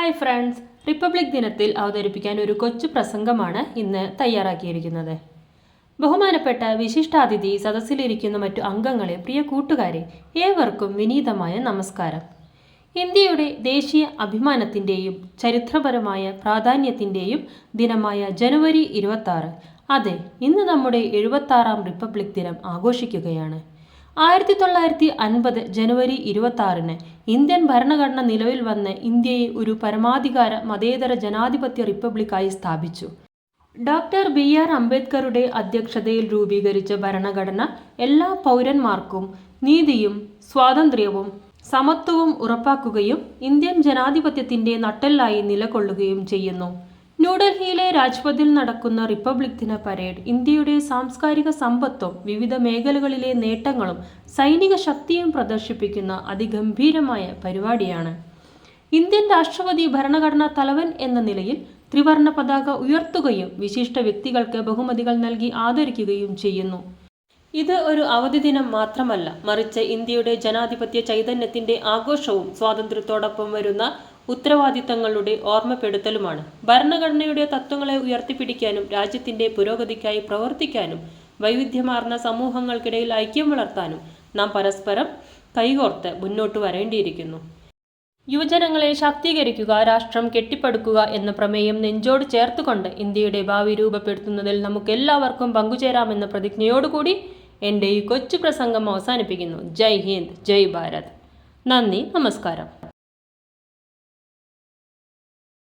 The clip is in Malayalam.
ഹായ് ഫ്രണ്ട്സ് റിപ്പബ്ലിക് ദിനത്തിൽ അവതരിപ്പിക്കാൻ ഒരു കൊച്ചു പ്രസംഗമാണ് ഇന്ന് തയ്യാറാക്കിയിരിക്കുന്നത്. ബഹുമാനപ്പെട്ട വിശിഷ്ടാതിഥി സദസ്സിലിരിക്കുന്ന മറ്റു അംഗങ്ങളെ പ്രിയ കൂട്ടുകാരെ ഏവർക്കും വിനീതമായ നമസ്കാരം. ഇന്ത്യയുടെ ദേശീയ അഭിമാനത്തിന്റെയും ചരിത്രപരമായ പ്രാധാന്യത്തിന്റെയും ദിനമായ ജനുവരി ഇരുപത്താറ്. അതെ ഇന്ന് നമ്മുടെ എഴുപത്താറാം റിപ്പബ്ലിക് ദിനം ആഘോഷിക്കുകയാണ്. ആയിരത്തി തൊള്ളായിരത്തി അൻപത് ജനുവരി ഇരുപത്തി ഇന്ത്യൻ ഭരണഘടന നിലവിൽ വന്ന് ഇന്ത്യയെ ഒരു പരമാധികാര മതേതര ജനാധിപത്യ റിപ്പബ്ലിക്കായി സ്ഥാപിച്ചു. Doctor B. ആർ. അംബേദ്കറുടെ അധ്യക്ഷതയിൽ രൂപീകരിച്ച ഭരണഘടന എല്ലാ പൗരന്മാർക്കും നീതിയും സ്വാതന്ത്ര്യവും സമത്വവും ഉറപ്പാക്കുകയും ഇന്ത്യൻ ജനാധിപത്യത്തിന്റെ നട്ടെല്ലായി നിലകൊള്ളുകയും ചെയ്യുന്നു. ന്യൂഡൽഹിയിലെ രാജ്പഥിൽ നടക്കുന്ന റിപ്പബ്ലിക് ദിന പരേഡ് ഇന്ത്യയുടെ സാംസ്കാരിക സമ്പത്തും വിവിധ മേഖലകളിലെ നേട്ടങ്ങളും സൈനിക ശക്തിയും പ്രദർശിപ്പിക്കുന്ന അതിഗംഭീരമായ പരിപാടിയാണ്. ഇന്ത്യൻ രാഷ്ട്രപതി ഭരണഘടനാ തലവൻ എന്ന നിലയിൽ ത്രിവർണ പതാക ഉയർത്തുകയും വിശിഷ്ട വ്യക്തികൾക്ക് ബഹുമതികൾ നൽകി ആദരിക്കുകയും ചെയ്യുന്നു. ഇത് ഒരു അവധി ദിനം മാത്രമല്ല മറിച്ച് ഇന്ത്യയുടെ ജനാധിപത്യ ചൈതന്യത്തിന്റെ ആഘോഷവും സ്വാതന്ത്ര്യത്തോടൊപ്പം വരുന്ന ഉത്തരവാദിത്തങ്ങളുടെ ഓർമ്മപ്പെടുത്തലുമാണ്. ഭരണഘടനയുടെ തത്വങ്ങളെ ഉയർത്തിപ്പിടിക്കാനും രാജ്യത്തിന്റെ പുരോഗതിക്കായി പ്രവർത്തിക്കാനും വൈവിധ്യമാർന്ന സമൂഹങ്ങൾക്കിടയിൽ ഐക്യം വളർത്താനും നാം പരസ്പരം കൈകോർത്ത് മുന്നോട്ട് വരേണ്ടിയിരിക്കുന്നു. യുവജനങ്ങളെ ശാക്തീകരിക്കുക രാഷ്ട്രം കെട്ടിപ്പടുക്കുക എന്ന പ്രമേയം നെഞ്ചോട് ചേർത്തുകൊണ്ട് ഇന്ത്യയുടെ ഭാവി രൂപപ്പെടുത്തുന്നതിൽ നമുക്കെല്ലാവർക്കും പങ്കുചേരാമെന്ന പ്രതിജ്ഞയോടുകൂടി എൻ്റെ ഈ കൊച്ചു പ്രസംഗം അവസാനിപ്പിക്കുന്നു ജയ് ഹിന്ദ് ജയ് ഭാരത് നന്ദി നമസ്കാരം